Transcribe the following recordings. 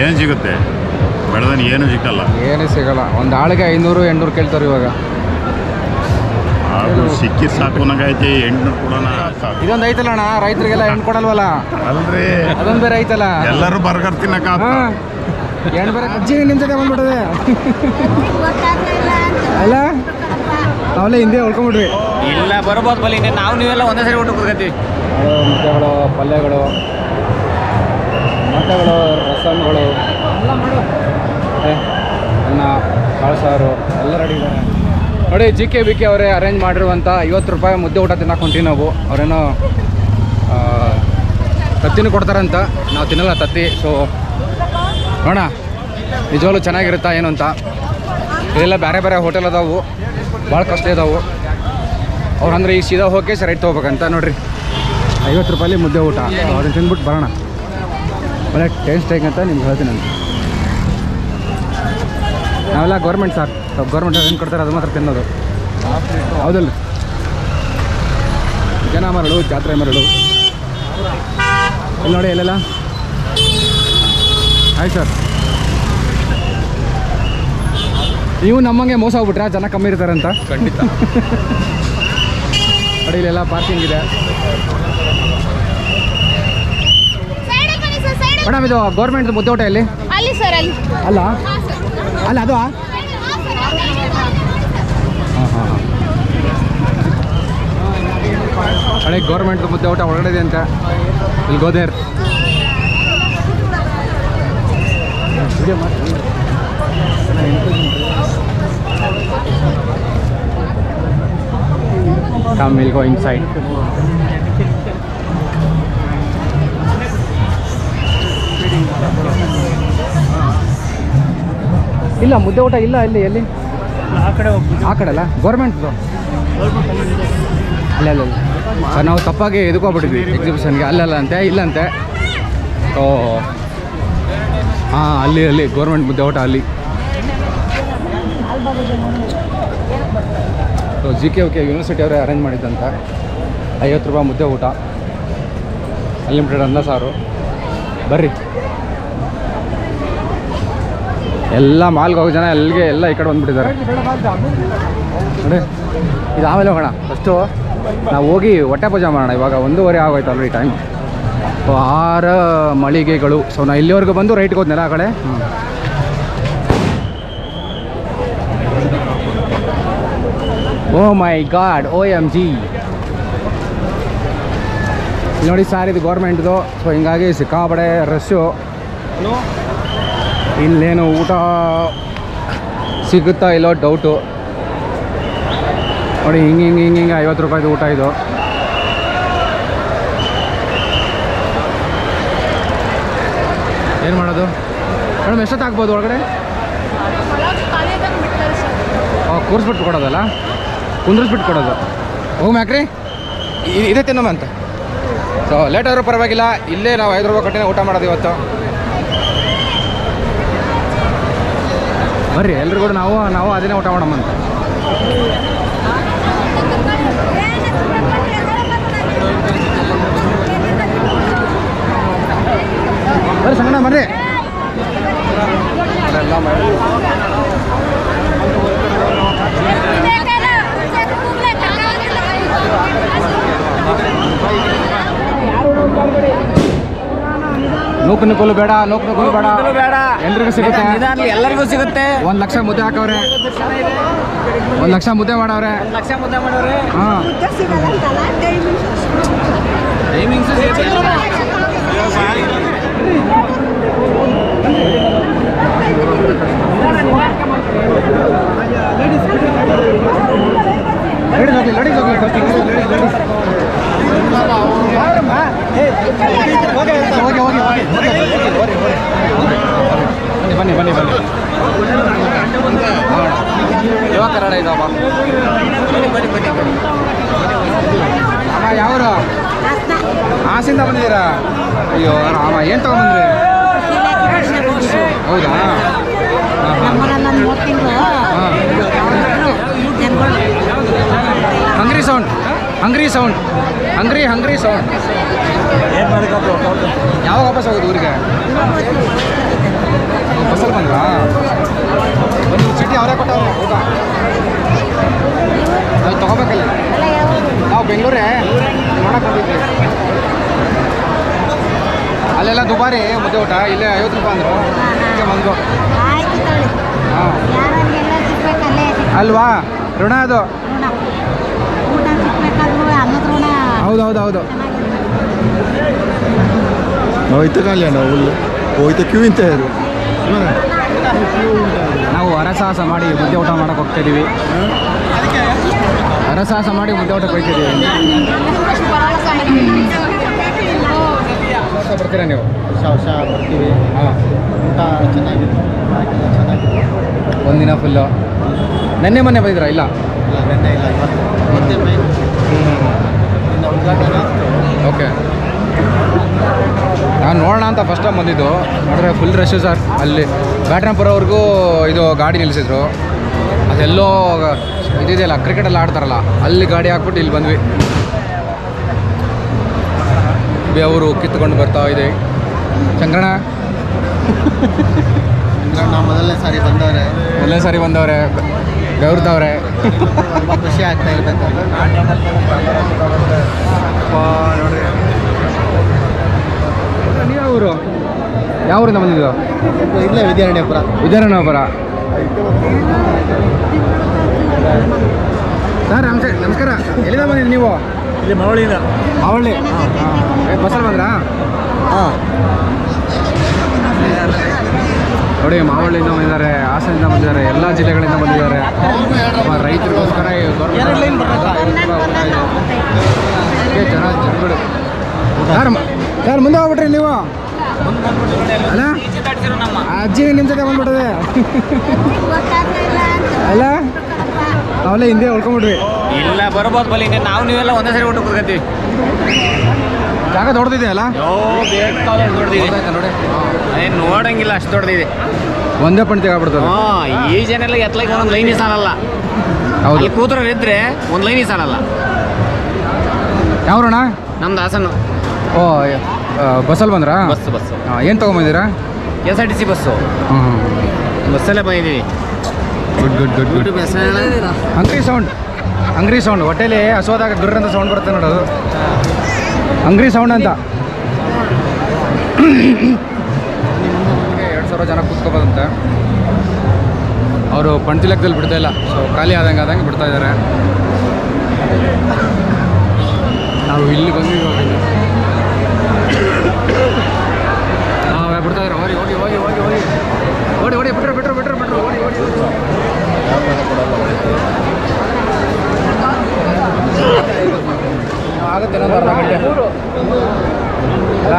ಏನು ಸಿಗುತ್ತೆ? ಬೆಳೆದನ್ ಏನು ಸಿಕ್ಕಲ್ಲ. ಏನೂ ಸಿಗಲ್ಲ. ಒಂದು ಆಳಿಗೆ ಐನೂರು ಎಂಟ್ನೂರು ಕೇಳ್ತಾರೆ ಇವಾಗ. ಅದು ಸಿಕ್ಕಿ ಸಾಕು ನಂಗೈತಿ ಎಂಟ್ನೂರು ಕೊಡೋಣ ಸಾಕು. ಇದೊಂದು ಐತಲ್ಲ ಅಣ್ಣ? ರೈತರಿಗೆಲ್ಲ ಹೆಣ್ಣು ಕೊಡಲ್ವಲ್ಲ? ಅಲ್ರಿ. ಅದೊಂದು ಬೇರೆ ಐತಲ್ಲ? ಎಲ್ಲರೂ ಬರ್ಗರ್ ತಿನ್ನಕ ಹೆಣ್ಣು ಬೇರೆ ಅಜ್ಜಿ ನಿಮ್ಮ ಬಂದ್ಬಿಡದೆ ಅಲ್ಲ? ನಾವೆಲ್ಲ ಹಿಂದೆ ಉಳ್ಕೊಂಬಿಡ್ರಿ ಇಲ್ಲ ಬರ್ಬೋದು ಬಲಿ. ನಾವು ನೀವೆಲ್ಲ ಒಂದೇ ಸರಿ ಊಟ ಕೂತ್ಕೊತೀವಿ. ಮುದ್ದೆಗಳು ಪಲ್ಯಗಳು ಮೊಟ್ಟೆಗಳು ರಸಮ್ಗಳು ಏ, ಅನ್ನ ಕಾಳು ಸಾರು ಎಲ್ಲ ರೆಡಿ ಇದ್ದಾರೆ ನೋಡಿ ಜಿ ಕೆ ಬಿ ಕೆ ಅವರೇ ಅರೇಂಜ್ ಮಾಡಿರುವಂಥ ಐವತ್ತು ರೂಪಾಯಿ ಮುದ್ದೆ ಊಟ ತಿನ್ನಕ್ಕೆ ನಾವು. ಅವರೇನೋ ತತ್ತಿನೂ ಕೊಡ್ತಾರಂತ. ನಾವು ತಿನ್ನಲ್ಲ ತತ್ತಿ ಸೊ ನೋಡೋಣ. ನಿಜವಾಗ್ಲೂ ಚೆನ್ನಾಗಿರುತ್ತಾ ಏನು ಅಂತ. ಇದೆಲ್ಲ ಬೇರೆ ಬೇರೆ ಹೋಟೆಲ್ ಅದಾವು. ಭಾಳ ಕಷ್ಟ ಇದಾವು ಅವ್ರು ಅಂದ್ರೆ ಈಗ ಸೀದಾ ಹೋಗಿ ರೈಟ್ ತೊಗೋಬೇಕಂತ. ನೋಡಿರಿ ಐವತ್ತು ರೂಪಾಯಿ ಮುದ್ದೆ ಊಟ. ಅವ್ರನ್ನ ತಿಂದ್ಬಿಟ್ಟು ಬರೋಣ. ಒಳ್ಳೆ ಟೇಸ್ಟ್ ಅಂತ ನಿಮ್ಗೆ ಹೇಳ್ತೀನಿ ನಾನು. ನಾವೆಲ್ಲ ಗೌರ್ಮೆಂಟ್ ಸರ್ ಗೌರ್ಮೆಂಟ್ ಏನು ಕೊಡ್ತಾರೆ ಅದು ಮಾತ್ರ ತಿನ್ನೋದು. ಹೌದಲ್ಲ? ಜನ ಮರಳು ಜಾತ್ರೆ ಮರಳು. ಇಲ್ಲಿ ನೋಡಿ ಎಲ್ಲೆಲ್ಲ? ಆಯ್ತು ಸರ್ ನೀವು ನಮ್ಮಂಗೆ ಮೋಸ ಹೋಗ್ಬಿಟ್ರೆ ಜನ ಕಮ್ಮಿ ಇರ್ತಾರಂತ ಖಂಡಿತ. ನೋಡಿ ಇಲ್ಲೆಲ್ಲ ಪಾರ್ಕಿಂಗ್ ಇದೆ. ಮೇಡಮ್ ಇದು ಗೌರ್ಮೆಂಟ್ ಮುದ್ದೆ ಊಟ ಎಲ್ಲಿ? ಅಲ್ಲಿ ಸರ್ ಅಲ್ಲಿ. ಅಲ್ಲ? ಅಲ್ಲ ಅದು ಹಳೆ ಗೌರ್ಮೆಂಟ್ ಮುದ್ದೆ ಊಟ ಒಳಗಡೆ ಇದೆ ಅಂತ ಇಲ್ಲಿ ಗೋದೇರ್ Come, ಗೋ go inside. ಇಲ್ಲ ಮುದ್ದೆ ಊಟ ಇಲ್ಲ ಇಲ್ಲಿ ಎಲ್ಲಿ? ಆ ಕಡೆ ಅಲ್ಲ? ಗೌರ್ಮೆಂಟ್ದು ಅಲ್ಲ ಅಲ್ಲ ಅಲ್ಲ ಸರ್ ನಾವು ತಪ್ಪಾಗಿ ಎದುಕೋಗ್ಬಿಟ್ಟಿದ್ವಿ ಎಕ್ಸಿಬಿಷನ್ಗೆ ಅಲ್ಲಲ್ಲ ಅಂತೆ ಇಲ್ಲಂತೆ. ಓ ಹಾಂ ಅಲ್ಲಿ ಅಲ್ಲಿ ಗೌರ್ಮೆಂಟ್ ಮುದ್ದೆ ಊಟ ಅಲ್ಲಿ. ಜಿ ಕೆ ಕೆ ಯೂನಿವರ್ಸಿಟಿ ಅವರೇ ಅರೇಂಜ್ ಮಾಡಿದ್ದಂತ. ಐವತ್ತು ರೂಪಾಯಿ ಮುದ್ದೆ ಊಟ. ಅನ್ಲಿಮಿಟೆಡ್ ಅನ್ನ ಸಾರು. ಬರ್ರಿ. ಎಲ್ಲ ಮಾಲ್ಗೆ ಹೋಗೋ ಜನ ಎಲ್ಲಿಗೆ, ಎಲ್ಲ ಈ ಕಡೆ ಬಂದ್ಬಿಟ್ಟಿದ್ದಾರೆ. ನೋಡಿ, ಇದು ಆಮೇಲೆ ಹೋಗೋಣ. ಫಸ್ಟು ನಾವು ಹೋಗಿ ಹೊಟ್ಟೆ ಪೂಜೆ ಮಾಡೋಣ. ಇವಾಗ ಒಂದೂವರೆ ಆಗೋಯ್ತು ಆಲ್ರೆಡಿ ಟೈಮ್ ಆರ ಮಳಿಗೆಗಳು. ಸೊ ನಾ ಇಲ್ಲಿವರೆಗೂ ಬಂದು ರೈಟ್ಗೆ ಹೋದ್ನಲ್ಲ ಆ ಕಡೆ. ಓ my god O M G ನೋಡಿ ಸರ್ ಇದು ಗೌರ್ಮೆಂಟ್ದು ಸೊ ಹಿಂಗಾಗಿ ಸಿಕ್ಕಾಪಡೆ ರಶ್ಶು ಇಲ್ಲೇನು ಊಟ ಸಿಗುತ್ತಾ ಇಲ್ಲೋ ಡೌಟು ನೋಡಿ, ಹಿಂಗೆ ಹಿಂಗೆ ಹಿಂಗೆ ಹಿಂಗೆ ಐವತ್ತು ರೂಪಾಯಿದು ಊಟ ಇದು. ಏನು ಮಾಡೋದು? ಮೇಡಮ್, ಎಷ್ಟೊತ್ತು ಆಗ್ಬೋದು ಒಳಗಡೆ. ಕೂರಿಸ್ಬಿಟ್ಟು ಕೊಡೋದಲ್ಲ ಕುಂದ್ರಿಸ್ಬಿಟ್ಟು ಕೊಡೋದು. ಹೋಗಿ ಮ್ಯಾಕ್ರಿ. ಇದೇ ತಿನ್ನೋಮ ಅಂತ. ಸೊ ಲೇಟ್ ಆದರೂ ಪರವಾಗಿಲ್ಲ. ಇಲ್ಲೇ ನಾವು ಐದು ರೂಪಾಯಿ ಕಟ್ಟಿನ ಊಟ ಮಾಡೋದು ಇವತ್ತು. ಬರ್ರಿ ಎಲ್ಲರೂ ಕೂಡ ನಾವು ನಾವು ಅದನ್ನೇ ಊಟ ಮಾಡಮ್ಮಂತ ಬರ್ರಿ ಸಂಗಣ ಬರ್ರಿ. ಎಲ್ಲ ಮಾಡಿ ನೂಕು ನುಗ್ಗಲು ಬೇಡ ನೂಕುನುಕುಲು ಬೇಡ. ಬೇಡ. ಎಲ್ರಿಗೂ ಸಿಗುತ್ತೆ. ಎಲ್ಲರಿಗೂ ಸಿಗುತ್ತೆ. ಒಂದ್ ಲಕ್ಷ ಮುದ್ದೆ ಹಾಕವ್ರೆ. ಒಂದ್ ಲಕ್ಷ ಮುದ್ದೆ ಮಾಡವ್ರೆ. ಲಕ್ಷ ಮುದ್ದೆ ಮಾಡೋರೆ ಹಾಂ. ಟೈಮಿಂಗ್ಸ್ ಲೇಡೀಸ್ ಹೋಗಿ ಲೇಡೀಸ್ ಹೋಗಿ ಬನ್ನಿ ಬನ್ನಿ ಬನ್ನಿ ಬನ್ನಿ ಯಾವ ಕನ್ನಡ ಇದಾವ ಅಮ್ಮ ಯಾವರು ಹಾಸಿಂದ ಬಂದಿದ್ದೀರಾ ಅಯ್ಯೋ ರಾಮ ಏನು ತಗೊಂಡ್ರಿ ಹೌದಾ hungry sound. Hungry sound hungry hungry sound ಯಾವಾಗ ವಾಪಸ್ ಹೋಗೋದು ಊರಿಗೆ? ಬಸ್ಸಲ್ಲಿ ಬಂದ್ರಾ? ಒಂದು ಚೀಟಿ ಅವರೇ ಕೊಟ್ಟವ್ರೆ ಹೌದಾ ಅಲ್ಲಿ ತೊಗೋಬೇಕಲ್ಲ. ನಾವು ಬೆಂಗಳೂರೇ ನೋಡಕ್ಕೆ ಬಂದಿದ್ವಿ. ಅಲ್ಲೆಲ್ಲ ದುಬಾರಿ ಮುದ್ದೆ ಊಟ ಇಲ್ಲೇ ಐವತ್ತು ರೂಪಾಯಿ ಅಂದರು ಇದಕ್ಕೆ ಬಂದು ಹಾಂ. ಅಲ್ವಾ? ಋಣ ಅದು. ಹೌದು ಹೌದು ಹೌದು. ಹೋಯ್ತು ಕಲ್ಯಾಣ ಹುಲ್ಲು ಹೋಯ್ತು ಕ್ಯೂ ಇಂತ ಇರು ನಾವು ಹರಸಾಹಸ ಮಾಡಿ ಮುದ್ದೆ ಊಟ ಮಾಡಕ್ಕೆ ಹೋಗ್ತಾ ಇದೀವಿ. ಹರಸಾಹಸ ಮಾಡಿ ಮುದ್ದೆ ಊಟಕ್ಕೆ ಹೋಗ್ತಿದ್ದೀವಿ ಬರ್ತೀರಾ ನೀವು? ಹೊಸ ವರ್ಷ ಬರ್ತೀವಿ. ಹಾಂ. ಊಟ ಚೆನ್ನಾಗಿದೆ. ಚೆನ್ನಾಗಿದೆ. ಒಂದಿನ ಫುಲ್ಲು ನೆನ್ನೆ ಮೊನ್ನೆ ಬಂದಿದ್ರಾ ಇಲ್ಲ? ಇಲ್ಲ ನೆನ್ನೆ ಇಲ್ಲ ಇವತ್ತು. ಓಕೆ ನಾನು ನೋಡೋಣ ಅಂತ ಫಸ್ಟ್ ಟೈಮ್ ಬಂದಿದ್ದು. ನೋಡಿದ್ರೆ ಫುಲ್ ರಶ್ ಸರ್ ಅಲ್ಲಿ ಬ್ಯಾಟ್ರಾಂಪುರವರೆಗೂ ಇದು ಗಾಡಿ ನಿಲ್ಲಿಸಿದ್ರು ಅದೆಲ್ಲೋ ಇದಿದೆಯಲ್ಲ ಕ್ರಿಕೆಟಲ್ಲಿ ಆಡ್ತಾರಲ್ಲ ಅಲ್ಲಿ ಗಾಡಿ ಹಾಕ್ಬಿಟ್ಟು ಇಲ್ಲಿ ಬಂದ್ವಿ. ಅವರು ಕಿತ್ಕೊಂಡು ಬರ್ತಾ ಇದೆ. ಚಂದ್ರಣ ಮೊದಲನೇ ಸಾರಿ ಬಂದವ್ರೆ. ಮೊದಲನೇ ಸಾರಿ ಬಂದವ್ರೆ. ಬೆವ್ರದವ್ರೆ ತುಂಬ ಖುಷಿ ಆಗ್ತಾ ಇರ್ಬೇಕು ನೀವು ಊರು ಯಾವ ಊರಿಂದ ಬಂದಿದ್ದು ಇಲ್ಲೇ ವಿದ್ಯಾರಣ್ಯಪುರ. ವಿದ್ಯಾರಣ್ಯಪುರ. ಸರ್ ನಮಸ್ತೆ ನಮಸ್ಕಾರ. ಎಲ್ಲಿಂದ ಬಂದಿದ್ದು ನೀವು? ಇಲ್ಲಿ ಮರಳಿಂದ ಮಾವಳ್ಳಿ ಬಸ್ಸಲ್ಲಿ ಬಂದ್ರಾ? ಹಾಂ. ನೋಡಿ ಮಾವಳ್ಳಿಯಿಂದ ಬಂದಿದ್ದಾರೆ ಹಾಸನದಿಂದ ಬಂದಿದ್ದಾರೆ ಎಲ್ಲ ಜಿಲ್ಲೆಗಳಿಂದ ಬಂದಿದ್ದಾರೆ. ನಮ್ಮ ರೈತರಿಗೋಸ್ಕರ ಜನ ಜನಗಳು. ಯಾರು ಯಾರು ಮುಂದೆ ಹೋಗ್ಬಿಟ್ರಿ ನೀವು? ಅಲ್ಲ? ಅಜ್ಜಿ ನಿಮ್ಮ ಜೊತೆ ಬಂದ್ಬಿಟ್ಟದೆ. ಅಲ್ಲ? ನಾವೆಲ್ಲ ಹಿಂದೆ ಉಳ್ಕೊಂಬಿಡ್ರಿ ಇಲ್ಲ ಬರ್ಬೋದು ಬಲ್ಲಿ ನಾವು ನೀವೆಲ್ಲ ಒಂದೇ ಸರಿ ಊಟಕ್ಕೆ ಹೋಗತ್ತೀವಿ ಜಾಗ ದೊಡ್ಡದಿದೆ. ಅಲ್ಲ ನೋಡಿ? ಅದೇನು ನೋಡಂಗಿಲ್ಲ ಅಷ್ಟು ದೊಡ್ಡದಿದೆ. ಒಂದೇ ಪಂಚ ಆಗ್ಬಿಡ್ತದೆ. ಹಾಂ ಈ ಜನ ಎಲ್ಲ ಎತ್ತಲಕ್ಕೆ ಒಂದೊಂದು ಲೈನ್ ಸಾಲಲ್ಲ. ಹೌದು. ಇದ್ರೆ ಒಂದು ಲೈನ್ ಸಾಲಲ್ಲ. ಯಾವ್ರಣ ನಮ್ದು ಹಾಸನ ಓ ಬಸ್ಸಲ್ಲಿ ಬಂದ್ರಾ? ಬಸ್ ಬಸ್ ಏನು ತೊಗೊಂಬಂದಿರಾ? S R T C bus. ಹ್ಞೂ ಬಸ್ಸಲ್ಲೇ ಬಂದಿದ್ದೀವಿ good good good good. Hungry angry sound. Angry sound. ಹೊಟ್ಟೆಲಿ ಹಸುವಾದಾಗ ಗುರ್ರಂತ ಸೌಂಡ್ ಬರುತ್ತೆ ನೋಡೋದು ಅಂಗ್ರಿ ಸೌಂಡ್ ಅಂತ. ಎರಡು ಸಾವಿರ ಜನ ಕೂತ್ಕೋಬೋದಂತೆ. ಅವರು ಪಂಚಿ ಲೆಕ್ಕದಲ್ಲಿ ಬಿಡ್ತಾ ಇಲ್ಲ ಸೊ ಖಾಲಿ ಆದಂಗೆ ಆದಂಗೆ ಬಿಡ್ತಾ ಇದ್ದಾರೆ ನಾವು ಇಲ್ಲಿ ಬಂದು ಬಿಡ್ತಾ ಇದ್ದಾರೆ ಹೋಗಿ ಹೋಗಿ ಹೋಗಿ ಹೋಗಿ ಹೋಗಿ ಓಡಿ ಓಡಿ, ಬಿಟ್ರು ಬಿಟ್ರು ಬಿಟ್ರು ಬಿಟ್ರು ಓಡಿ ಓಡಿ. ಆಗುತ್ತೆ ಇನ್ನೊಂದು ಅರ್ಧ ಗಂಟೆ. ಅಲ್ಲ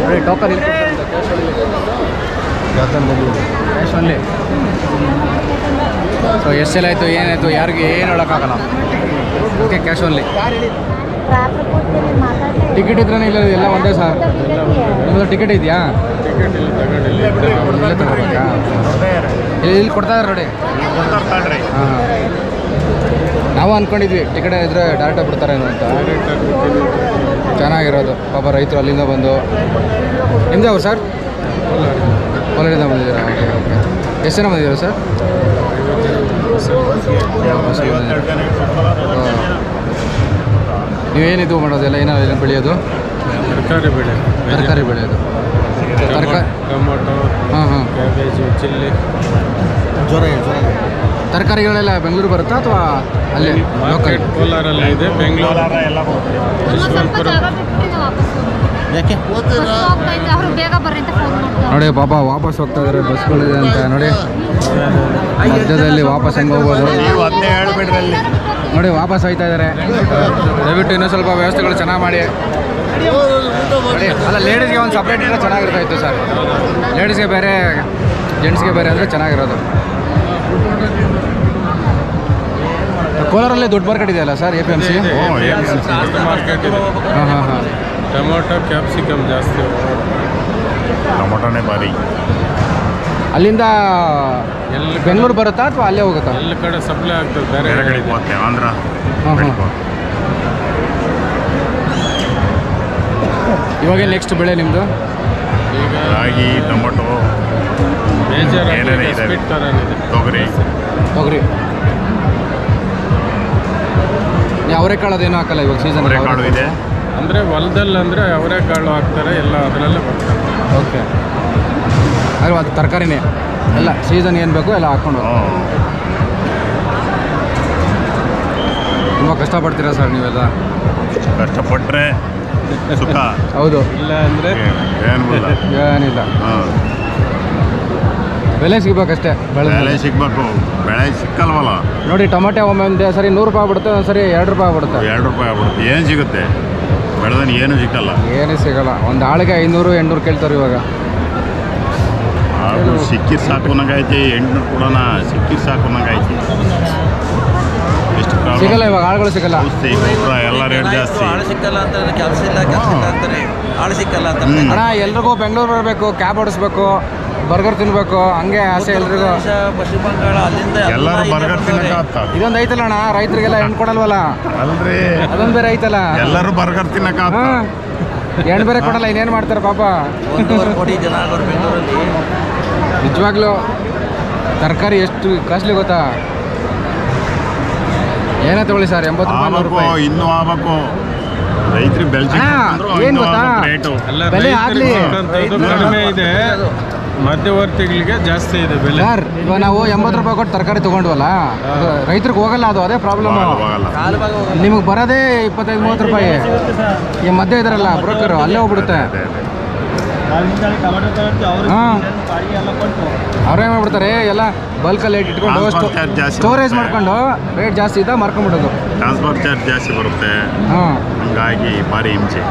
ನೋಡಿ ಟೋಕನ್ ಇಲ್ಲಿ ಕ್ಯಾಶ್ ಓನ್ಲಿ ಸೊ ಎಷ್ಟೆಲ್ಲ ಆಯಿತು ಏನಾಯಿತು ಯಾರಿಗೆ ಏನು ಹೇಳೋಕ್ಕಾಗಲ್ಲ. ಓಕೆ ಕ್ಯಾಶ್ ಓನ್ಲಿ ಟಿಕೆಟ್ ಇದ್ರೆ ಇಲ್ಲ ಎಲ್ಲ ಒಂದೇ ಸರ್ ನಿಮ್ಮದು ಟಿಕೆಟ್ ಇದೆಯಾ? ಇಲ್ಲಿ ಕೊಡ್ತಾ ಇದ್ದಾರೆ ನೋಡಿ. ಹಾಂ. ನಾವು ಅಂದ್ಕೊಂಡಿದ್ವಿ ಟಿಕೆಟ್ ಇದ್ರೆ ಡೈರೆಕ್ಟಾಗಿ ಬಿಡ್ತಾರೇನು ಅಂತ. ಚೆನ್ನಾಗಿರೋದು. ಪಾಪ ರೈತರು ಅಲ್ಲಿಂದ ಬಂದು. ನಿಮ್ದು ಅವ್ರು ಸರ್? ಕೋಲಾರಿಂದ ಬಂದಿದ್ದೀರಾ? Okay okay. ಎಷ್ಟು ಜನ ಬಂದಿದ್ದೀರಾ ಸರ್? ನೀವೇನಿದು ಮಾಡೋದೆಲ್ಲ ಏನೋ ಏನು ಬೆಳೆಯೋದು? ತರಕಾರಿ ಬೆಳೆ. ತರಕಾರಿ ಬೆಳೆಯೋದು. ತರಕಾರಿ ಟೊಮೊಟೊ ಹಾಂ ಹಾಂ ಕ್ಯಾಬೇಜು ಚಿಲ್ಲಿ. ಜ್ವರ ಜ್ವರ ತರಕಾರಿಗಳೆಲ್ಲ ಬೆಂಗಳೂರು ಬರುತ್ತಾ ಅಥವಾ ಅಲ್ಲಿ ಲೋಕಲ್ ಮಾರ್ಕೆಟ್ ಕೋಲಾರಲ್ಲಿ ಇದೆ ಬೆಂಗಳೂರು. ಯಾಕೆ? ನೋಡಿ ಬಾಬಾ ವಾಪಸ್ ಹೋಗ್ತಾ ಇದ್ದಾರೆ ಬಸ್ಗಳಿದೆ ಅಂತ ನೋಡಿ. ಮಧ್ಯದಲ್ಲಿ ವಾಪಸ್ ಹೆಂಗೆ ಹೋಗ್ಬೋದು ನೋಡಿ ವಾಪಸ್ ಹೋಯ್ತಾ ಇದ್ದಾರೆ ದಯವಿಟ್ಟು ಇನ್ನೂ ಸ್ವಲ್ಪ ವ್ಯವಸ್ಥೆಗಳು ಚೆನ್ನಾಗಿ ಮಾಡಿ. ಅಲ್ಲ ಲೇಡೀಸ್ಗೆ ಒಂದು ಸಪ್ರೇಟ್ ಇದ್ರೆ ಚೆನ್ನಾಗಿರ್ತಾ ಇತ್ತು ಸರ್ ಲೇಡೀಸ್ಗೆ ಬೇರೆ ಜೆಂಟ್ಸ್ಗೆ ಬೇರೆ ಅಂದರೆ ಚೆನ್ನಾಗಿರೋದು. ಕೋಲಾರಲ್ಲೇ ದೊಡ್ಡ ಮಾರ್ಕೆಟ್ ಇದೆಯಲ್ಲ sir A P M C ಹಾಂ ಹಾಂ ಹಾಂ. ಟೊಮೊಟೊ ಕ್ಯಾಪ್ಸಿಕಮ್ ಜಾಸ್ತಿ. ಟೊಮೊಟೊನೇ ಭಾರಿ. ಅಲ್ಲಿಂದ ಬೆಂಗಳೂರು ಬರುತ್ತಾ ಅಥವಾ ಅಲ್ಲೇ ಹೋಗುತ್ತಾ? ಎಲ್ಲ ಕಡೆ ಸಪ್ಲೈ ಆಗ್ತದೆ ಬೇರೆ ಕಡೆ ಆಂಧ್ರ. ಹಾಂ ಹಾಂ. ಇವಾಗ ನೆಕ್ಸ್ಟ್ ಬೆಳೆ ನಿಮ್ಮದು ಈಗ ರಾಗಿ ಟೊಮೊಟೊ ಏನೇನೇ ಇದೆ? ತೊಗರಿ. ತೊಗರಿ. ನೀವು ಅವರೆಕಾಳು ಅದೇನು ಹಾಕಲ್ಲ ಇವಾಗ ಸೀಸನ್ ಅವರೆಕಾಳು ಇದೆ. ಅಂದರೆ ಹೊಲದಲ್ಲಿ ಅಂದರೆ ಅವರೆಕಾಳು ಹಾಕ್ತಾರೆ ಎಲ್ಲ ಅದರಲ್ಲೇ ಬರ್ತಾರೆ ಓಕೆ. ಅದ್ರ ಅದು ತರಕಾರಿನೇ. ಎಲ್ಲ ಸೀಸನ್ ಏನು ಬೇಕು ಎಲ್ಲ ಹಾಕ್ಕೊಂಡು ತುಂಬ ಕಷ್ಟಪಡ್ತೀರಾ ಸರ್ ನೀವೆಲ್ಲ? ಕಷ್ಟಪಟ್ಟರೆ ಸುಖ. ಹೌದು. ಇಲ್ಲ ಅಂದರೆ ಏನಿಲ್ಲ. ಇಲ್ಲ ಏನಿಲ್ಲ ಬೆಲೆ ಸಿಗ್ಬೇಕಷ್ಟೇ ಬೆಳೆ ಸಿಗ್ಬೇಕು. ಬೆಳೆ ಸಿಕ್ಕಲ್ವಲ್ಲ? ನೋಡಿ ಟೊಮೆಟೊ ಒಮ್ಮೆ ಒಂದು ಸರಿ ನೂರು ರೂಪಾಯಿ ಬಿಡುತ್ತೆ ಒಂದು ಸರಿ ಎರಡು ರೂಪಾಯಿ ಬಿಡುತ್ತೆ ಎರಡು ರೂಪಾಯಿ ಆಗ್ಬಿಡುತ್ತೆ. ಏನು ಸಿಗುತ್ತೆ? ಬೆಳೆದನ್ ಏನು ಸಿಕ್ಕಲ್ಲ. ಏನೂ ಸಿಗಲ್ಲ. ಒಂದು ಆಳಿಗೆ ಐನೂರು ಎಂಟ್ನೂರು ಕೇಳ್ತಾರೆ ಇವಾಗ. ಆಳು ಸಿಕ್ಕಿದ್ದು ಸಾಕು ಐತಿ ಎಂಟ್ನೂರು ಕೊಡೋಣ. ಸಿಕ್ಕಿದ್ದು ಸಾಕು ನಂಗೆ problem. ಸಿಗಲ್ಲ ಇವಾಗ ಆಳುಗಳು ಸಿಗಲ್ಲ. ಔಷಧಿ ಗೊಬ್ಬರ ಎಲ್ಲ ರೇಟ್ ಜಾಸ್ತಿ. ಆಳು ಸಿಕ್ಕಲ್ಲ ಅಂತಾರೆ ಕೆಲಸ ಇಲ್ಲ ಕೆಲಸ ಇಲ್ಲ ಅಂತಾರೆ. ಆಳು ಸಿಕ್ಕಲ್ಲ ಅಂತಾರೆ. ಅಣ್ಣ ಎಲ್ರಿಗೂ ಬೆಂಗಳೂರು ಬರಬೇಕು ಕ್ಯಾಬ್ ಓಡಿಸ್ಬೇಕು ಬರ್ಗರ್ ತಿನ್ಬೇಕು ಹಂಗೆ ಆಸೆ ಎಲ್ರಿಗೂ. ಪಶ್ಚಿಮ ಬಂಗಾಳ ಅಲ್ಲಿಂದ ಎಲ್ಲರೂ ಬರ್ಗರ್ ಬರ್ತಾರೆ. ತಿನ್ನಕ ಆತ ಇದೊಂದು ಐತಲ್ಲ ಅಣ್ಣ ರೈತರಿಗೆಲ್ಲ ಹೆಣ್ಣು ಕೊಡಲ್ವಲ್ಲ? ಅಲ್ರಿ. ಅದೊಂದು ಬೇರೆ ಐತಲ್ಲ? ಎಲ್ಲರೂ ಬರ್ಗರ್ ತಿನ್ನಕ ಆತ ಹೆಣ್ಣು ಬೇರೆ ಕೊಡಲ್ಲ ಇನ್ನೇನು ಮಾಡ್ತಾರೆ ಪಾಪ? ಒಂದೂವರೆ ಕೋಟಿ ಜನ ಆಗೋರು ಬೆಂಗಳೂರಲ್ಲಿ. ನಿಜವಾಗ್ಲೂ ತರಕಾರಿ ಎಷ್ಟು ಕಾಸ್ಟ್ಲಿ ಗೊತ್ತಾ? ಏನೇ ತಗೊಳ್ಳಿ ಸರ್ ಎಂಬತ್ತು ಆಗ್ಬೇಕು ರೂಪಾಯಿ. ಇನ್ನೂ ಆಗ್ಬೇಕು ಹಾ, ಏನ್ ಗೊತ್ತಾ? ಬೆಲೆ ಆಗ್ಲಿ. ಕಡಿಮೆ ಇದೆ. ಮಧ್ಯವರ್ತಿಗಳಿಗೆ ಜಾಸ್ತಿ ಇದೆ ಬೆಲೆ. ಸರ್ ಇವಾಗ ನಾವು ಎಂಬತ್ತು ರೂಪಾಯಿ ಕೊಟ್ಟು ತರಕಾರಿ ತಗೊಂಡ್ವಲ್ಲ ಅದು ರೈತರಿಗೆ ಹೋಗಲ್ಲ ಅದು ಅದೇ ಪ್ರಾಬ್ಲಮ್. ನಿಮಗೆ ಬರೋದೇ ಇಪ್ಪತ್ತೈದು ಮೂವತ್ತು ರೂಪಾಯಿ. ಈ ಮಧ್ಯ ಇದಾರಲ್ಲ ಬ್ರೋಕರ್ ಅಲ್ಲೇ ಹೋಗ್ಬಿಡುತ್ತೆ. ಹಾಂ. ಅವ್ರೇನು ಮಾಡ್ಬಿಡ್ತಾರೆ. ಎಲ್ಲ ಬಲ್ಕಲ್ಲಿ ಇಟ್ಕೊಂಡು Transport charge ಸ್ಟೋರೇಜ್ ಮಾಡ್ಕೊಂಡು ರೇಟ್ ಜಾಸ್ತಿ ಇದ್ದ ಮಾರ್ಕೊಂಡ್ಬಿಡೋದು. ಟ್ರಾನ್ಸ್ಪೋರ್ಟ್ ಚಾರ್ಜ್ ಜಾಸ್ತಿ ಬರುತ್ತೆ. ಹಾಂ. ಹಂಗಾಗಿ ಭಾರಿ ಹಿಂಸೆ.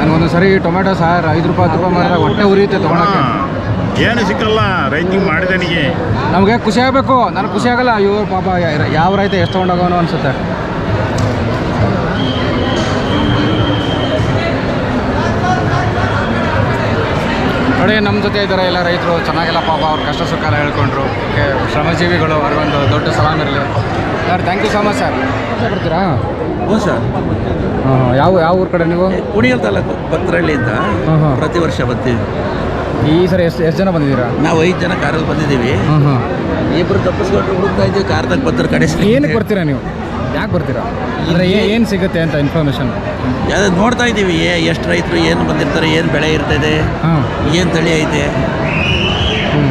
ನನಗೊಂದು ಸರಿ ಟೊಮೆಟೊ ಸಾರ್ ಐದು ರೂಪಾಯಿ ಹತ್ತು ರೂಪಾಯಿ ಮಾಡಿದಾಗ ಹೊಟ್ಟೆ ಉರಿಯುತ್ತೆ ತೊಗೊಳಕ್ಕೆ. ಏನು ಸಿಕ್ಕಲ್ಲ ಮಾಡಿದೆ ಮಾಡಿದನಿಗೆ ನಮಗೆ ಖುಷಿ ಆಗಬೇಕು. ನನಗೆ ಖುಷಿ ಆಗಲ್ಲ. ಅಯ್ಯೋ ಪಾಪ ಯಾವ ರೈತ ಎಷ್ಟು ತೊಗೊಂಡೋಗೋನು ಅನ್ಸುತ್ತೆ. ನೋಡಿ ನಮ್ಮ ಜೊತೆ ಇದ್ದಾರೆ ಎಲ್ಲ ರೈತರು. ಚೆನ್ನಾಗೆಲ್ಲ ಪಾಪ ಅವ್ರ ಕಷ್ಟ ಸುಖ ಎಲ್ಲ ಹೇಳ್ಕೊಂಡ್ರು. ಓಕೆ ಶ್ರಮಜೀವಿಗಳು ಅವ್ರಿಗೊಂದು ದೊಡ್ಡ ಸಲಾಮ್ ಇರಲಿ. Sir thank you so much sir ಬರ್ತೀರಾ? ಹ್ಞೂ ಸರ್ ಹಾಂ ಯಾವ ಯಾವ ಊರ ಕಡೆ ನೀವು? ಕುಣಿಯಲ್ ತಾಲೂಕು ಭಕ್ತರಳ್ಳಿಯಿಂದ ಹಾಂ ಹಾಂ. ಪ್ರತಿ ವರ್ಷ ಬರ್ತೀವಿ. ಈ ಸರಿ ಎಷ್ಟು ಎಷ್ಟು ಜನ ಬಂದಿದ್ದೀರಾ? ನಾವು ಐದು ಜನ ಕಾರಲ್ಲಿ ಬಂದಿದ್ದೀವಿ. ಇಬ್ಬರು ತಪ್ಪಿಸ್ಕೊಂಡು ಹುಡುಕ್ತಾ ಇದ್ದೀವಿ ಕಾರ್ದಾಗ ಬರ್ತಾರೆ ಕಡೆ ಏನಕ್ಕೆ ಬರ್ತೀರಾ ನೀವು? ಯಾಕೆ ಬರ್ತೀರಾ? ಅಂದರೆ ಏನು ಸಿಗುತ್ತೆ ಅಂತ ಇನ್ಫಾರ್ಮೇಷನ್ ಯಾವ್ದು ನೋಡ್ತಾ ಇದ್ದೀವಿ ಎಷ್ಟು ರೈತರು ಏನು ಬಂದಿರ್ತಾರೆ ಏನು ಬೆಳೆ ಇರ್ತದೆ ಹಾಂ. ಏನು ತಳಿ ಐತೆ. ಹ್ಞೂ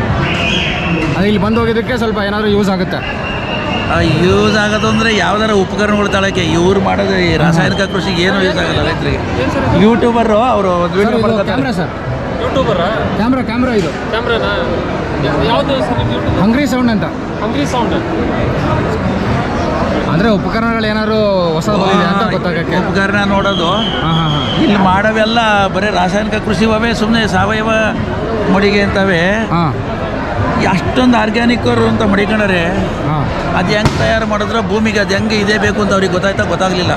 ಅದು ಇಲ್ಲಿ ಬಂದು ಹೋಗಿದ್ದಕ್ಕೆ ಸ್ವಲ್ಪ ಏನಾದರೂ ಯೂಸ್ ಆಗುತ್ತೆ? ಯೂಸ್ ಆಗೋದು ಅಂದರೆ ಯಾವ್ದಾರ ಉಪಕರಣಗಳು ತಳಕ್ಕೆ ಇವ್ರು ಮಾಡೋದು ರಾಸಾಯನಿಕ ಕೃಷಿಗೆ ಏನು ಯೂಸ್ ಆಗಲ್ಲ ರೈತರಿಗೆ. ಯೂಟ್ಯೂಬರು ಅವರು ಕ್ಯಾಮ್ರಾ ಕ್ಯಾಮ್ರಾ ಕ್ಯಾಮ್ರಾ ಇದು. ಯಾವುದು ಸರ್ ಯೂಟ್ಯೂಬ್ ಹಂಗ್ರಿ ಸೌಂಡ್ ಅಂತ. ಹಂಗ್ರಿ ಸೌಂಡ್ ಅಂದರೆ ಉಪಕರಣಗಳು ಏನಾದ್ರು ಹೊಸ ಬಂದಿದೆ ಅಂತ ಗೊತ್ತಾಗಕ್ಕೆ. ಉಪಕರಣ ನೋಡೋದು. ಹಾಂ ಹಾಂ ಹಾಂ. ಇಲ್ಲಿ ಮಾಡವೆಲ್ಲ ಬರೀ ರಾಸಾಯನಿಕ ಕೃಷಿ ಅವೇ ಸುಮ್ಮನೆ ಸಾವಯವ ಮಡಿಗೆ ಅಂತವೆ. ಹಾಂ. ಅಷ್ಟೊಂದು ಆರ್ಗ್ಯಾನಿಕ್ಕರು ಅಂತ ಮಡಿಕೊಂಡರೆ ಹಾಂ. ಅದು ಹೆಂಗೆ ತಯಾರು ಮಾಡಿದ್ರೆ ಭೂಮಿಗೆ ಅದು ಹೆಂಗೆ ಇದೇ ಬೇಕು ಅಂತ ಅವ್ರಿಗೆ ಗೊತ್ತಾಯ್ತಾ ಗೊತ್ತಾಗಲಿಲ್ಲ.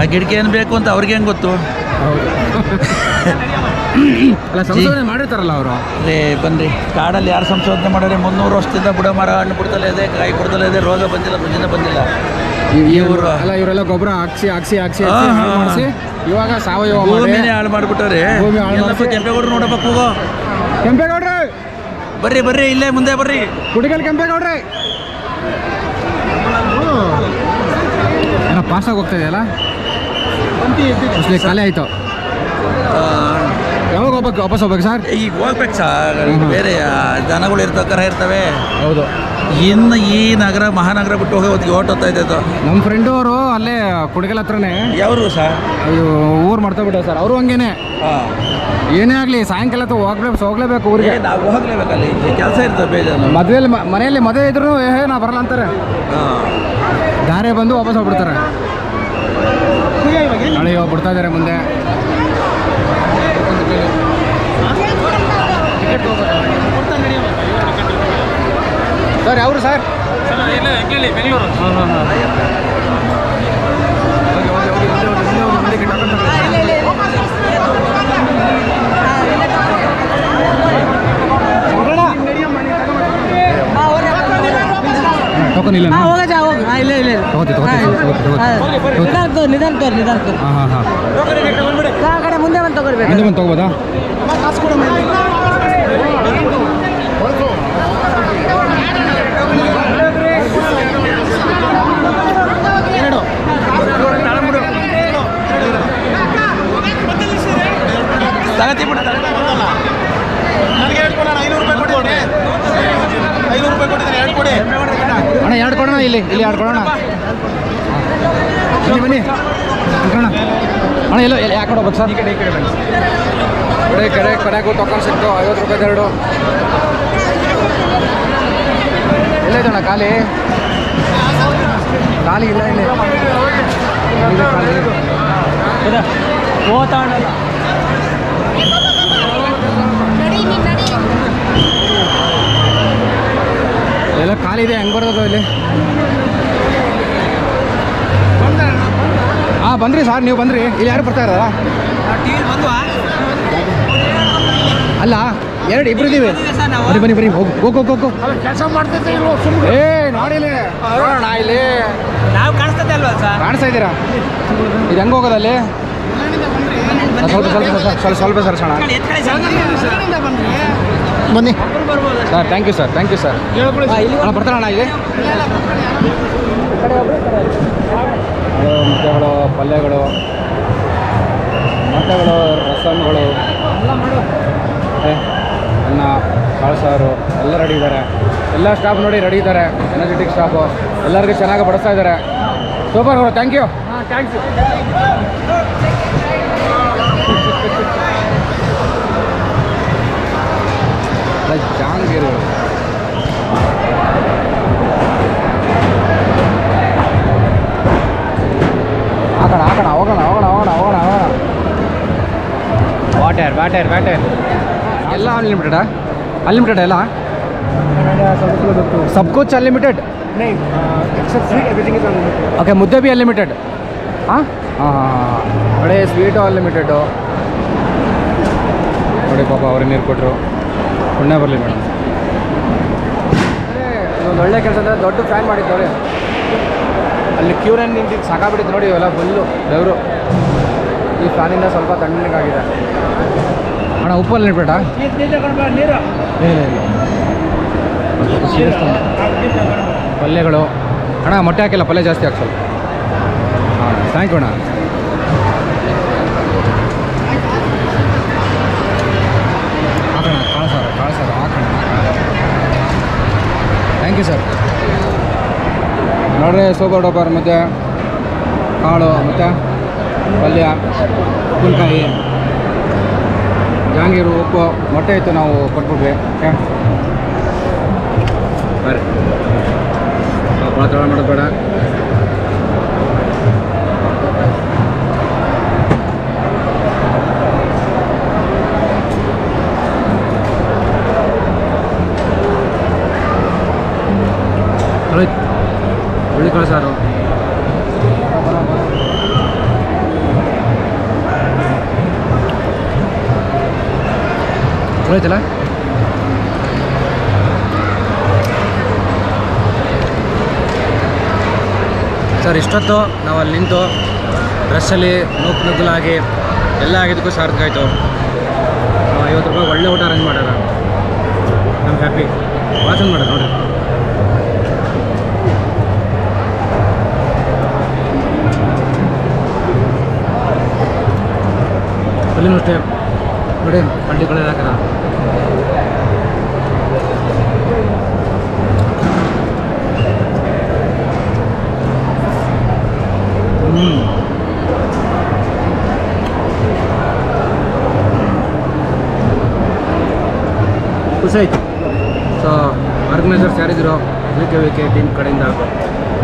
ಆ ಗಿಡಕ್ಕೆ ಏನು ಬೇಕು ಅಂತ ಅವ್ರಿಗೆ ಹೆಂಗೆ ಗೊತ್ತು? ಅಲ್ಲ ಸಂಶೋಧನೆ ಮಾಡಿರ್ತಾರಲ್ಲ ಅವರು? ಅಲ್ಲೇ ಬನ್ರಿ. ಕಾಡಲ್ಲಿ ಯಾರು ಸಂಶೋಧನೆ ಮಾಡಿದ್ರೆ ಮುನ್ನೂರು ವರ್ಷದಿಂದ ಬುಡ ಮರ ಹಣ್ಣು ಬಿಡ್ತಲೇ ಇದೆ ಕಾಯಿ ಕೊಡ್ತಲೇ ಇದೆ ರೋಗ ಬಂದಿಲ್ಲ ಬಂದಿಲ್ಲ. ಬಂದಿಲ್ಲ ಇವರು ಅಲ್ಲ ಇವರೆಲ್ಲ ಗೊಬ್ಬರ ಹಾಕ್ಸಿ ಹಾಕ್ಸಿ ಹಾಕ್ಸಿ. ಮಾಡಿಸಿ ಇವಾಗ ಸಾವಯವ ಭೂಮಿನೇ ಹಾಳು ಮಾಡಿಬಿಟ್ಟವ್ರೆ. ಕೆಂಪೇಗೌಡರು ನೋಡಬೇಕು ಕೆಂಪೇಗೌಡ್ರೆ! ಬರ್ರಿ ಬರ್ರಿ ಇಲ್ಲೇ ಮುಂದೆ ಬರ್ರಿ. ಕುಡಿಗಲ್ ಕೆಂಪೇಗೌಡ್ರೆ! ಏನೋ ಪಾಸಾಗಿ ಹೋಗ್ತಾ ಇದೆಯಲ್ಲ? ಮೋಸ್ಟ್ಲಿ ಖಾಲಿ ಆಯಿತು. ಯಾವಾಗ ಹೋಗ್ಬೇಕು ವಾಪಸ್ ಹೋಗ್ಬೇಕು ಸರ್? ಈಗ ಹೋಗ್ಬೇಕು ಸರ್. ಬೇರೆ ಜನಗಳು ದನಗಳು ಇರ್ತವೆ ಹೌದು. ಇನ್ನು ಈ ನಗರ ಮಹಾನಗರ ಬಿಟ್ಟು ಹೋಗಿ ಹೊತ್ತಿಗೆ ಹೋಗ್ತಾ ಇದ್ದದ್ದು ನಮ್ಮ ಫ್ರೆಂಡು ಅವರು ಅಲ್ಲೇ ಕುಡಗಲ್ ಹತ್ರನೇ. ಯಾವರು ಸರ್? ಅಯ್ಯೋ ಊರು ಮಾಡ್ತಾ ಬಿಟ್ಟ ಸರ್ ಅವರು ಹಂಗೇನೆ. ಏನೇ ಆಗಲಿ ಸಾಯಂಕಾಲ ಅಥವಾ ಹೋಗ್ಬೇಕು ಹೋಗ್ಲೇಬೇಕು ಊರಿಗೆ. ನಾವು ಹೋಗ್ಲೇಬೇಕಲ್ಲಿ ಕೆಲಸ ಇರ್ತದೆ ಮದುವೆಯಲ್ಲಿ ಮನೆಯಲ್ಲಿ ಮದುವೆ ಇದ್ರು ಏ ನಾ ಬರಲ್ಲ ಅಂತಾರೆ. ದಾರೆ ಬಂದು ವಾಪಸ್ ಹೋಗ್ಬಿಡ್ತಾರೆ. ನಾಳೆ ಇವಾಗ ಬಿಡ್ತಾ ಇದ್ದಾರೆ ಮುಂದೆ ಸರ್ ಯಾವ್ರು ಸರ್ ಬೆಂಗಳೂರು ಹಾಂ ಹಾಂ ಹಾಂ ಟೋಕನ್ ಇಲ್ಲ ಇಲ್ಲ ತಗೋತೀವಿ ನಿಧಾನ ತೋರಿ ನಿಧಾನ ತೋರಿ ನಿಧಾನ ತೋರಿ ಹಾಂ. ಹಾಂ ಕಡೆ ಮುಂದೆ ಬಂದು ತಗೋರ್ಬೇಕು ಮುಂದೆ ಬಂದು ತಗೋಬೋದಾ ತಗತಿ ಬಿಡ ನನಗೆ ಹೇಳ್ಕೊಳ್ಳೋಣ ಐನೂರು ರೂಪಾಯಿ ಕೊಡಿ ತಗತಿ. ಅಣ್ಣ ಎರಡು ಕೊಡೋಣ ಇಲ್ಲಿ ಇಲ್ಲಿ ಎರಡು ಕೊಡೋಣ. ಬನ್ನಿ. ಬನ್ನಿ ಅಣ್ಣ ಅಣ್ಣ ಎಲ್ಲೋ ಎಲ್ಲಿ ಯಾಕೆ ಕೊಡ್ಬೇಕು ಸರ್? ಈ ಕಡೆ ಈ ಕಡೆ ಬನ್ನಿ. ಕಡೆ ಕಡೆ ಕಡೆಗೂ ಟೋಕನ್ ಸಿಕ್ತು ಐವತ್ತು ರೂಪಾಯಿ ಎರಡು ಎಲ್ಲೈತಣ್ಣ ಖಾಲಿ? ಖಾಲಿ ಇಲ್ಲ ಇಲ್ಲಿ. ಖಾಲಿ ನೀನ್ ನಡಿ ಎಲ್ಲ ಖಾಲಿ ಇದೆ ಹೆಂಗೆ ಬರೋದು ಇಲ್ಲಿ? ಹಾಂ ಬಂದ್ರಿ ಸರ್ ನೀವು ಬಂದ್ರಿ. ಇಲ್ಲಿ ಯಾರು ಬರ್ತಾ ಇರಲ್ಲ ಅಲ್ಲ ಎರಡು ಇಬ್ರು ಇದೀವಿ. ಬನ್ನಿ ಬನ್ನಿ ಬನ್ನಿ ಹೋಗಿ ಹೋಗು ಹೋಗು ಹೋಗು. ಕೆಲಸ ಮಾಡ್ತೈತೆ ಏ ನೋಡಿಲಿ ನೋಡೋಣ ಇಲ್ಲಿ. ನಾವು ಕಾಣಿಸ್ತದೆ ಅಲ್ವಾ ಸರ್? ಕಾಣಿಸ್ತಾ ಇದ್ದೀರಾ? ಇದು ಹೆಂಗೆ ಹೋಗೋದಲ್ಲಿ ಸ್ವಲ್ಪ ಸ್ವಲ್ಪ ಸ್ವಲ್ಪ ಸ್ವಲ್ಪ ಸ್ವಲ್ಪ ಸರ್ ಬನ್ನಿ. Sir thank you sir thank you sir ಅಣ್ಣ ಬರ್ತಾರಣ್ಣ ಇಲ್ಲಿ? ಮೊಟ್ಟೆಗಳು ಪಲ್ಯಗಳು ಮೊಟ್ಟೆಗಳು ರಸಮ್ಗಳು ಮಾಡೋ ಅನ್ನ ಕಾಳು ಸಾರು ಎಲ್ಲ ರೆಡಿ ಇದ್ದಾರೆ. ಎಲ್ಲ ಸ್ಟಾಫ್ ನೋಡಿ ರೆಡಿ ಇದ್ದಾರೆ ಎನರ್ಜೆಟಿಕ್ ಸ್ಟಾಫು ಎಲ್ಲರಿಗೂ ಚೆನ್ನಾಗಿ ಬಡಿಸ್ತಾ ಇದ್ದಾರೆ. ಸೂಪರ್ ಅವರು ಥ್ಯಾಂಕ್ ಯು ಥ್ಯಾಂಕ್ಸ್ ಜಾಂಗಿರೋದು ಹಾಕೋಣ ಹಾಕೋಣ ಹೋಗೋಣ ಹೋಗೋಣ ಹೋಗೋಣ ಹೋಗೋಣ ಹೋಗೋಣ. ವಾಟರ್ ವಾಟರ್ ವಾಟರ್ ಎಲ್ಲ ಅನ್ಲಿಮಿಟೆಡಾ ಅನ್ಲಿಮಿಟೆಡ್ ಎಲ್ಲ? ಸಬ್ ಕುಚ್ ಅನ್ಲಿಮಿಟೆಡ್ ಓಕೆ ಮುದ್ದೆ ಬಿ ಅನ್ಲಿಮಿಟೆಡ್ ಹಾಂ ಹಾಂ ಹಾಂ ನೋಡಿ ಸ್ವೀಟು ಅನ್ಲಿಮಿಟೆಡು ನೋಡಿ ಪಾಪ ಅವ್ರಿಗೆ ನೀರು ಕೊಟ್ಟರು ಪುಣ್ಯ ಬರಲಿ ಮೇಡಮ್. ಒಂದು ಒಳ್ಳೆ ಕೆಲಸ ಅಂದರೆ ದೊಡ್ಡ ಫ್ಯಾನ್ ಮಾಡಿದ್ದವ್ರೆ. ಅಲ್ಲಿ ಕ್ಯೂರನ್ ನಿಂತಿದ್ದು ಸಾಕಾಗ್ಬಿಟ್ಟಿತ್ತು ನೋಡಿ ಇವೆಲ್ಲ ಫುಲ್ಲು ಬೆವರು. ಈ ಫ್ಯಾನಿಂದ ಸ್ವಲ್ಪ ತಣ್ಣಗಾಗಿದೆ. ಅಣ್ಣ ಉಪ್ಪಲ್ಲಿ ಇಲ್ಲ ಪಲ್ಯಗಳು. ಅಣ್ಣ ಮೊಟ್ಟೆ ಹಾಕಿಲ್ಲ ಪಲ್ಯ ಜಾಸ್ತಿ ಹಾಕಿ ಸ್ವಲ್ಪ ಹಾಂ ಥ್ಯಾಂಕ್ ಯು ಅಣ್ಣ. Thank you sir. ನೋಡ್ರಿ ಸೂಪರ್ ಡೋಬಾರ್ ಮತ್ತು ಕಾಳು ಮತ್ತು ಪಲ್ಯ ಉಪ್ಪಿನಕಾಯಿ ಜಹಾಂಗೀರು ಉಪ್ಪು, ಮೊಟ್ಟೆ ಇತ್ತು ನಾವು ಕೊಟ್ಬಿಟ್ವಿ. ಓಕೆ? ಬರ್ರಿ. ಭಾಳ ತಡ ಮಾಡೋದು ಬೇಡ ಆಯ್ತು ಹುಳ್ಳಿಕಾಳು ಸಾರು. ಅಲ್ಲ ಸರ್, ಇಷ್ಟೊತ್ತು ನಾವು ಅಲ್ಲಿ ನಿಂತು ರಸ್ಸಲ್ಲಿ ನೂಕು ನುಗ್ಗಲಾಗಿ ಎಲ್ಲ ಆಗಿದ್ದಕ್ಕೂ ಸಾರ್ಥಕ ಆಯಿತು. ಐವತ್ತು ರೂಪಾಯಿ ಒಳ್ಳೆ ಊಟ ಅರೇಂಜ್ ಮಾಡ್ಯಾರ ನಮ್ಗೆ ಹ್ಯಾಪಿ ವಾಚನ್ ಮಾಡ್ಯಾರ ನೋಡಿರಿ. ಅಲ್ಲಿನೂ ಅಷ್ಟೇ ನೋಡಿ ಹಳ್ಳಿಗಳೆಲ್ಲ ಹಾಕಾರ ಹ್ಞೂ ಖುಷಿ ಆಯಿತು ಸೊ ಆರ್ಗನೈಸರ್ಸ್ ಯಾರಿದ್ರು ವಿ ಕೆ ಟೀಮ್ ಕಡೆಯಿಂದ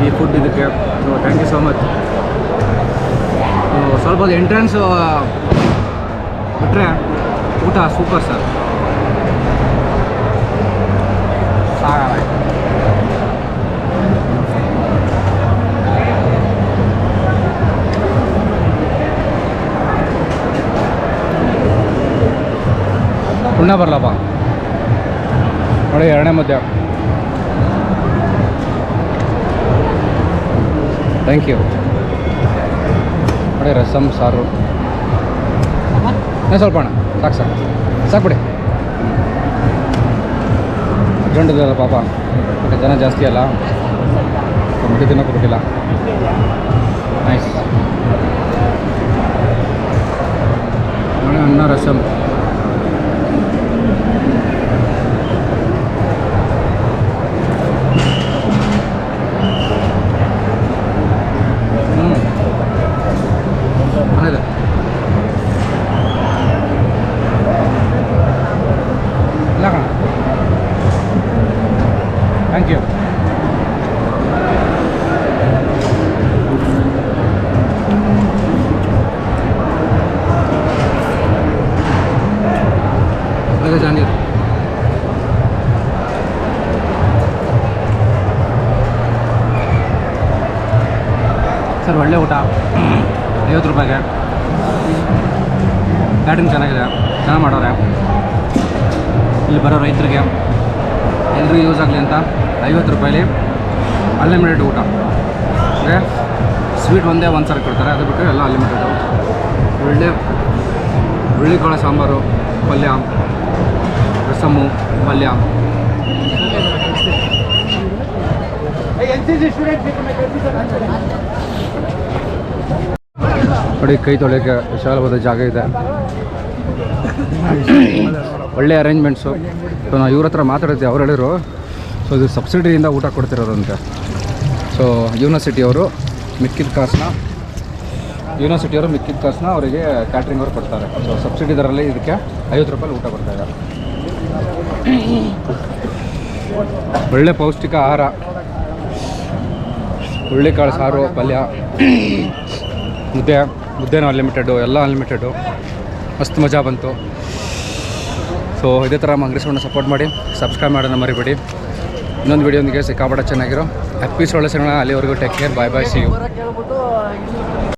ಈ ಫುಡ್ ಇದಕ್ಕೆ so thank you so much ಸ್ವಲ್ಪ ಅದು ಎಂಟ್ರೆನ್ಸು ಬಿಟ್ಟರೆ ಊಟ ಸೂಪರ್ ಸರ್ ಸಾಗಲ್ಲ ಪುಣ್ಯ ಬರಲಪ್ಪ ನೋಡಿ ಎರಡನೇ ಮಧ್ಯ ಥ್ಯಾಂಕ್ ಯು ನೋಡಿ ರಸಮ್ ಸಾರು ಇನ್ನೂ ಸ್ವಲ್ಪ ಅಣ್ಣ ಸಾಕು ಸಾಕು ಸಾಕು ಬಿಡಿ ಅರ್ಜೆಂಟ್ ಇದೆಯಲ್ಲ ಪಾಪ ಮತ್ತೆ ಜನ ಜಾಸ್ತಿ ಅಲ್ಲ ಮುದ್ದೆ ತಿನ್ನೋಕೆ ಬಿಟ್ಟಿಲ್ಲ ನೈಸ್ ನೋಡಿ ಅನ್ನ ರಸಮ್ ಒಳ್ಳೆ ಊಟ. ಐವತ್ತು ರೂಪಾಯಿಗೆ. ಕ್ಯಾಟ್ರಿಂಗ್ ಚೆನ್ನಾಗಿದೆ. ಚೆನ್ನಾಗಿ ಮಾಡೋರೆ. ಇಲ್ಲಿ ಬರೋ ರೈತರಿಗೆ ಎಲ್ಲರಿಗೂ ಯೂಸ್ ಆಗಲಿ ಅಂತ ಐವತ್ತು ರೂಪಾಯಿಲಿ ಅನ್ಲಿಮಿಟೆಡ್ ಊಟ. ಅಂದರೆ ಸ್ವೀಟ್ ಒಂದೇ ಒಂದು ಸಾರಿ ಕೊಡ್ತಾರೆ. ಅದು ಬಿಟ್ಟು ಎಲ್ಲ ಅನ್ಲಿಮಿಟೆಡ್ ಒಳ್ಳೆ ಹುಳ್ಳಿಕಾಳು ಸಾಂಬಾರು, ಪಲ್ಯ ರಸಮ್ಮು ಪಲ್ಯ. ನೋಡಿ ಕೈ ತೊಳೆಯೋಕ್ಕೆ ವಿಶಾಲವಾದ ಜಾಗ ಇದೆ. ಒಳ್ಳೆ ಅರೇಂಜ್ಮೆಂಟ್ಸು ಸೊ ನಾವು ಇವ್ರ ಹತ್ರ ಮಾತಾಡಿದ್ದೆ, ಅವ್ರು ಹೇಳಿದ್ರು ಸೊ ಇದು ಸಬ್ಸಿಡಿಯಿಂದ ಊಟ ಕೊಡ್ತಿರೋದಂತೆ. ಸೊ ಯೂನಿವರ್ಸಿಟಿಯವರು ಮಿಕ್ಕಿದ ಕಾಸನ್ನ ಯೂನಿವರ್ಸಿಟಿಯವರು ಮಿಕ್ಕಿದ ಕಾಸನ್ನ ಅವರಿಗೆ ಕ್ಯಾಟ್ರಿಂಗ್ ಅವರು ಕೊಡ್ತಾರೆ. ಸೊ ಸಬ್ಸಿಡಿ ದರಲ್ಲಿ ಇದಕ್ಕೆ ಐವತ್ತು ರೂಪಾಯಿ ಊಟ ಕೊಡ್ತಾ ಇದ್ದಾರೆ. ಒಳ್ಳೆ ಪೌಷ್ಟಿಕ ಆಹಾರ ಹುಳ್ಳಿಕಾಳು ಸಾರು, ಪಲ್ಯ ಮುದ್ದೆ, ಮುದ್ದೆನೂ ಅನ್ಲಿಮಿಟೆಡು ಎಲ್ಲ ಅನ್ಲಿಮಿಟೆಡು ಮಸ್ತ್ ಮಜಾ ಬಂತು. ಸೊ ಇದೇ ಥರ ಮಂಗ್ರೀಸ್ಗಳನ್ನ ಸಪೋರ್ಟ್ ಮಾಡಿ ಸಬ್ಸ್ಕ್ರೈಬ್ ಮಾಡೋಣ ಮರಿಬೇಡಿ. ಇನ್ನೊಂದು ವಿಡಿಯೋಂದಿಗೆ ಸಿಕ್ಕಾಪಡ ಚೆನ್ನಾಗಿರೋ ಹ್ಯಾಪಿ ಸೊಳ್ಳೆ ಸಿಗೋಣ. ಅಲ್ಲಿವರೆಗೂ take care bye bye see you